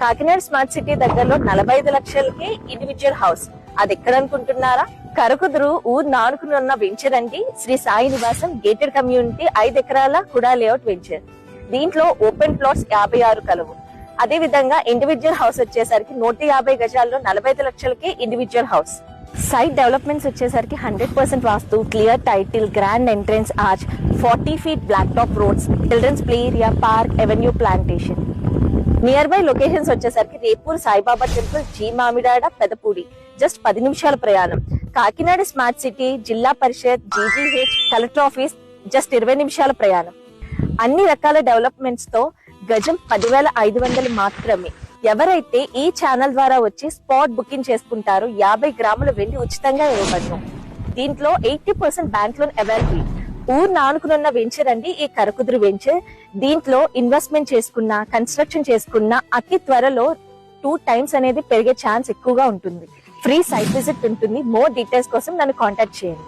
Kakinada smart city దగ్గరలో నలభై ఐదు లక్షలకి ఇండివిజువల్ హౌస్ అది ఎక్కడ అనుకుంటున్నారా? కరకుదురు ఊరు నానుకుని ఉన్న వెంచర్ అండి. శ్రీ సాయి నివాసం గేటెడ్ కమ్యూనిటీ ఐదు ఎకరాల కుడా లేఅవుట్ వెంచర్ దీంట్లో ఓపెన్ ప్లాట్స్ యాభై ఆరు కలవు. అదే విధంగా ఇండివిజువల్ హౌస్ వచ్చేసరికి నూట యాభై గజాల్లో నలభై ఐదు లక్షలకి ఇండివిజువల్ హౌస్ సైట్ డెవలప్మెంట్స్ వచ్చేసరికి hundred percent vastu clear title grand entrance arch forty feet black top roads children's play area park avenue plantation near by locations వచ్చేసరికి Repur Saibaba temple G Mamidada Pedapudi. Just పది నిమిషాల ప్రయాణం. Kakinada smart city Zilla Parishad GGH collector office just ఇరవై నిమిషాల ప్రయాణం. అన్ని రకాల డెవలప్మెంట్స్తో గజం పదివేల ఐదు వందలు మాత్రమే. ఎవరైతే ఈ ఛానల్ ద్వారా వచ్చి స్పాట్ బుకింగ్ చేసుకుంటారో యాభై గ్రాముల వెండి ఉచితంగా ఇవ్వబడును. దీంట్లో eighty percent bank loan available ఊరు నానుకునున్న వెంచర్ అండి ఈ కరకుదురు వెంచర్ దీంట్లో ఇన్వెస్ట్మెంట్ చేసుకున్న కన్స్ట్రక్షన్ చేసుకున్న అతి త్వరలో టూ టైమ్స్ అనేది పెరిగే ఛాన్స్ ఎక్కువగా ఉంటుంది. ఫ్రీ సైట్ విజిట్ ఉంటుంది. మోర్ డీటెయిల్స్ కోసం నన్ను కాంటాక్ట్ చేయండి.